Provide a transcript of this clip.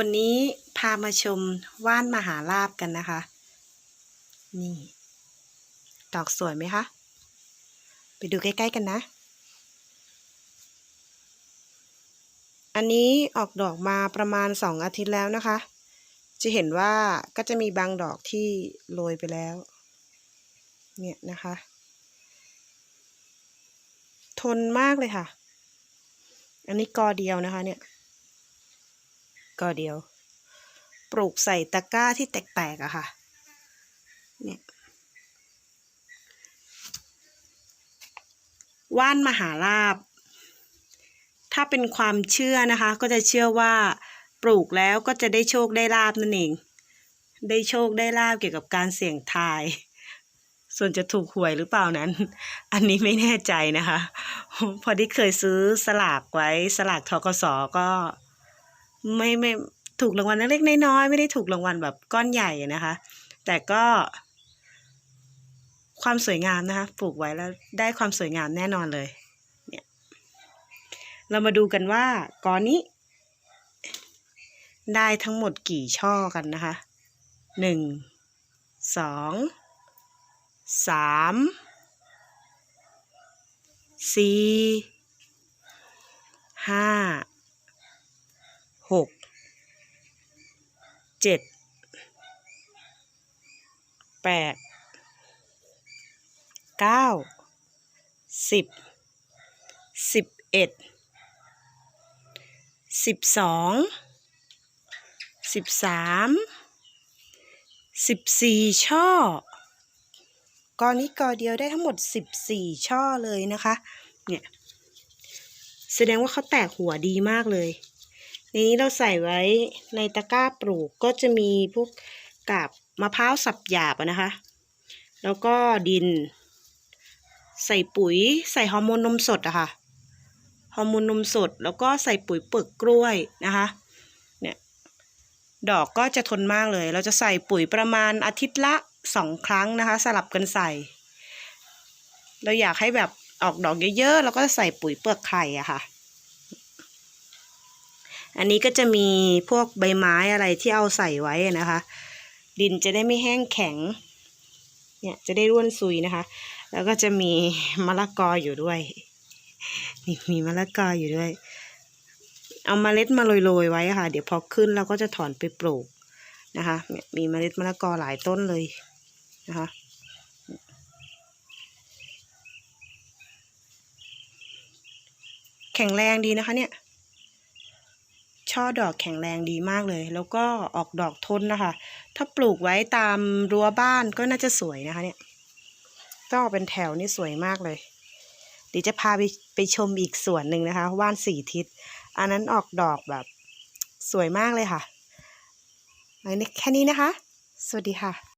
วันนี้พามาชมว่านมหาลาบกันนะคะ นี่ ดอกสวยไหมคะ ไปดูใกล้ๆกันนะ อันนี้ออกดอกมาประมาณสองอาทิตย์แล้วนะคะ จะเห็นว่าก็จะมีบางดอกที่โรยไปแล้ว เนี่ยนะคะ ทนมากเลยค่ะ อันนี้กอเดียวนะคะเนี่ย กอเดียว ปลูกใส่ตะกร้าที่แตกๆอะค่ะ เนี่ยว่านมหาลาบ ถ้าเป็นความเชื่อนะคะ ก็จะเชื่อว่าปลูกแล้วก็จะได้โชคได้ลาบนั่นเอง ได้โชคได้ลาบเกี่ยวกับการเสี่ยงทาย ส่วนจะถูกหวยหรือเปล่านั้น อันนี้ไม่แน่ใจนะคะ พอที่เคยซื้อสลากไว้สลากทกสก็ ไม่ไม่ถูกรางวัลเล็กๆน้อยๆไม่ได้ถูกรางวัลแบบก้อนใหญ่นะคะ แต่ก็ ความสวยงามนะคะ ปลูกไว้แล้วได้ความสวยงามแน่นอนเลย เนี่ย เรามาดูกันว่ากอนนี้ ได้ทั้งหมดกี่ช่อกันนะคะหนึ่งสองสามสี่ห้า หกเจ็ดแปดเก้าสิบสิบเอ็ดสิบสองสิบสามสิบสี่ช่อกอนี้กอเดียวได้ทั้งหมดสิบสี่ช่อเลยนะคะ เนี่ย แสดงว่าเขาแตกหัวดีมากเลย ในนี้เราใส่ไว้ในตะกร้าปลูกก็จะมีพวกกาบมะพร้าวสับหยาบนะคะ แล้วก็ดิน ใส่ปุ๋ย ใส่ฮอร์โมนนมสดอะค่ะฮอร์โมนนมสดแล้วก็ใส่ปุ๋ยเปลือกกล้วยนะคะเนี่ยดอกก็จะทนมากเลย เราจะใส่ปุ๋ยประมาณอาทิตย์ละสองครั้งนะคะ สลับกันใส่ เราอยากให้แบบออกดอกเยอะๆเราก็จะใส่ปุ๋ยเปลือกไข่อะค่ะ อันนี้ก็จะมีพวกใบไม้อะไรที่เอาใส่ไว้นะคะ ดินจะได้ไม่แห้งแข็ง เนี่ยจะได้ร่วนซุยนะคะ แล้วก็จะมีมะละกออยู่ด้วยนี่มีมะละกออยู่ด้วย เอามาเมล็ดมาโรยๆไว้ค่ะ เดี๋ยวพอขึ้นเราก็จะถอนไปปลูกนะคะเนี่ยมีเมล็ดมะละกอหลายต้นเลยนะคะแข็งแรงดีนะคะเนี่ย ช่อดอกแข็งแรงดีมากเลย แล้วก็ออกดอกทนนะคะ ถ้าปลูกไว้ตามรั้วบ้านก็น่าจะสวยนะคะเนี่ยต้องเป็นแถวนี่สวยมากเลย เดี๋ยวจะพาไปไปชมอีกสวนหนึ่งนะคะว่านสี่ทิศ อันนั้นออกดอกแบบสวยมากเลยค่ะอันนี้แค่นี้นะคะ สวัสดีค่ะ